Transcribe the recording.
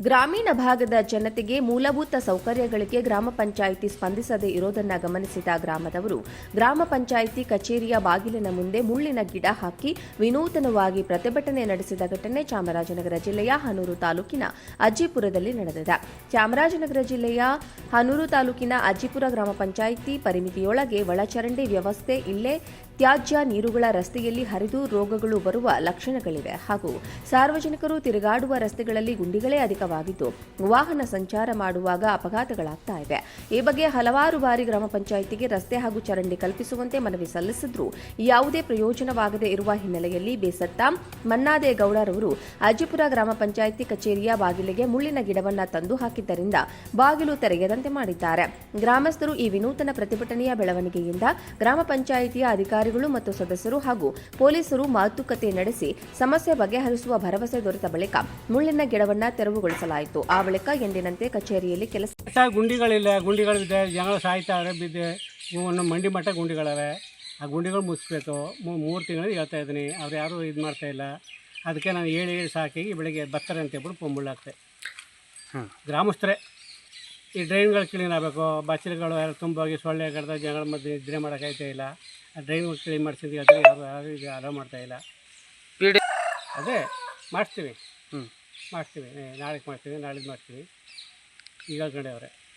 ಗ್ರಾಮೀಣ ಭಾಗದ ಜನತೆಗೆ ಮೂಲಭೂತ ಸೌಕರ್ಯಗಳಿಗೆ ಗ್ರಾಮ ಪಂಚಾಯಿತಿ ಸ್ಪಂದಿಸದೇ ಇರೋದನ್ನ ಗಮನಿಸಿದ ಗ್ರಾಮದವರು, ಗ್ರಾಮ ಪಂಚಾಯಿತಿ ಕಚೇರಿಯ ಬಾಗಿಲಿನ ಮುಂದೆ ಮುಳ್ಳಿನ ಗಿಡ ಹಾಕಿ ವಿನೂತನವಾಗಿ ಪ್ರತಿಭಟನೆ ನಡೆಸಿದ ಘಟನೆ ಚಾಮರಾಜನಗರ ಜಿಲ್ಲೆಯ ಹನೂರು ತಾಲೂಕಿನ ಅಜ್ಜಿಪುರದಲ್ಲಿ ನಡೆದಿದೆ. ಚಾಮರಾಜನಗರ ಜಿಲ್ಲೆಯ ಹನೂರು ತಾಲೂಕಿನ ಅಜ್ಜಿಪುರ ಗ್ರಾಮ ಪಂಚಾಯಿತಿ ಪರಿಮಿತಿಯೊಳಗೆ ಒಳಚರಂಡಿ ವ್ಯವಸ್ಥೆ ಇಲ್ಲೇ ತ್ಯಾಜ್ಯ ನೀರುಗಳ ರಸ್ತೆಯಲ್ಲಿ ಹರಿದು ರೋಗಗಳು ಬರುವ ಲಕ್ಷಣಗಳಿವೆ ಹಾಗೂ ಸಾರ್ವಜನಿಕರು ತಿರುಗಾಡುವ ರಸ್ತೆಗಳಲ್ಲಿ ಗುಂಡಿಗಳೇ ಅಧಿಕವಾಗಿದ್ದು ವಾಹನ ಸಂಚಾರ ಮಾಡುವಾಗ ಅಪಘಾತಗಳಾಗ್ತಾ ಇವೆ. ಈ ಬಗ್ಗೆ ಹಲವಾರು ಬಾರಿ ಗ್ರಾಮ ಪಂಚಾಯಿತಿಗೆ ರಸ್ತೆ ಹಾಗೂ ಚರಂಡಿ ಕಲ್ಪಿಸುವಂತೆ ಮನವಿ ಸಲ್ಲಿಸಿದ್ರು. ಯಾವುದೇ ಪ್ರಯೋಜನವಾಗದೇ ಇರುವ ಹಿನ್ನೆಲೆಯಲ್ಲಿ ಬೇಸತ್ತ ಮನ್ನಾದೇ ಗೌಡರವರು ಅಜ್ಜಿಪುರ ಗ್ರಾಮ ಪಂಚಾಯಿತಿ ಕಚೇರಿಯ ಬಾಗಿಲಿಗೆ ಮುಳ್ಳಿನ ಗಿಡವನ್ನ ತಂದು ಹಾಕಿದ್ದರಿಂದ ಬಾಗಿಲು ತೆರೆಯದಂತೆ ಮಾಡಿದ್ದಾರೆ. ಗ್ರಾಮಸ್ಥರು ಈ ವಿನೂತನ ಪ್ರತಿಭಟನೆಯ ಬೆಳವಣಿಗೆಯಿಂದ ಗ್ರಾಮ ಪಂಚಾಯಿತಿಯ ಅಧಿಕಾರಿಗಳು ಮತ್ತು ಸದಸ್ಯರು ಹಾಗೂ ಪೊಲೀಸರು ಮಾತುಕತೆ ನಡೆಸಿ ಸಮಸ್ಯೆ ಬಗೆಹರಿಸುವ ಭರವಸೆ ದೊರೆತ ಬಳಿಕ ಮುಳ್ಳಿನ ಗಿಡವನ್ನ ತೆರವುಗೊಳಿಸಲಾಯಿತು ಆ ಬಳಿಕ ಎಂದಿನಂತೆ ಕಚೇರಿಯಲ್ಲಿ ಕೆಲಸ ಗುಂಡಿಗಳಿಲ್ಲ ಗುಂಡಿಗಳಿದೆ ಜನ ಸಾಯ್ತಾರೆ ಬಿದ್ದೆ. ಒಂದು ಮಂಡಿ ಮಟ್ಟ ಗುಂಡಿಗಳವೆ. ಆ ಗುಂಡಿಗಳು ಮುಚ್ಚಬೇಕು ಮೂರು ತಿಂಗಳು ಹೇಳ್ತಾ ಇದ್ದೀನಿ. ಅವ್ರು ಯಾರೂ ಇದು ಮಾಡ್ತಾ ಇಲ್ಲ. ಅದಕ್ಕೆ ನಾನು ಹೇಳಿ ಹೇಳಿ ಸಾಕಿ ಬೆಳಿಗ್ಗೆ ಬರ್ತಾರೆ ಅಂತ ಹೇಳ್ಬಿಟ್ಟು ಪೊಂಬುಳ್ಳಾಗ್ತೆ ಗ್ರಾಮಸ್ಥರೇ ಈ ಡ್ರೈನ್ಗಳು ಕ್ಲೀನ್ ಆಗಬೇಕು. ಬಚ್ಚಲುಗಳು ಎಲ್ಲ ತುಂಬೋಗಿ ಸೊಳ್ಳೆ ಕಡ್ದ ಜನಗಳ ಮಧ್ಯೆ ನಿದ್ರೆ ಮಾಡೋಕ್ಕಾಯ್ತಾ ಇಲ್ಲ. ಆ ಡ್ರೈನ್ಗಳು ಕ್ಲೀನ್ ಮಾಡಿಸಿದ್ವಿ ಅದು ಯಾರು ಯಾರು ಇದು ಅಲೋ ಮಾಡ್ತಾ ಇಲ್ಲ. ಪೀಡಿ ಅದೇ ಮಾಡ್ತೀವಿ ಹ್ಞೂ. ಮಾಡ್ತೀವಿ. ನಾಳೆಗೆ ಮಾಡ್ತೀವಿ ನಾಳಿದ್ದು ಮಾಡ್ತೀವಿ. ಈಗ ಹೇಳ್ಕೊಂಡವ್ರೆ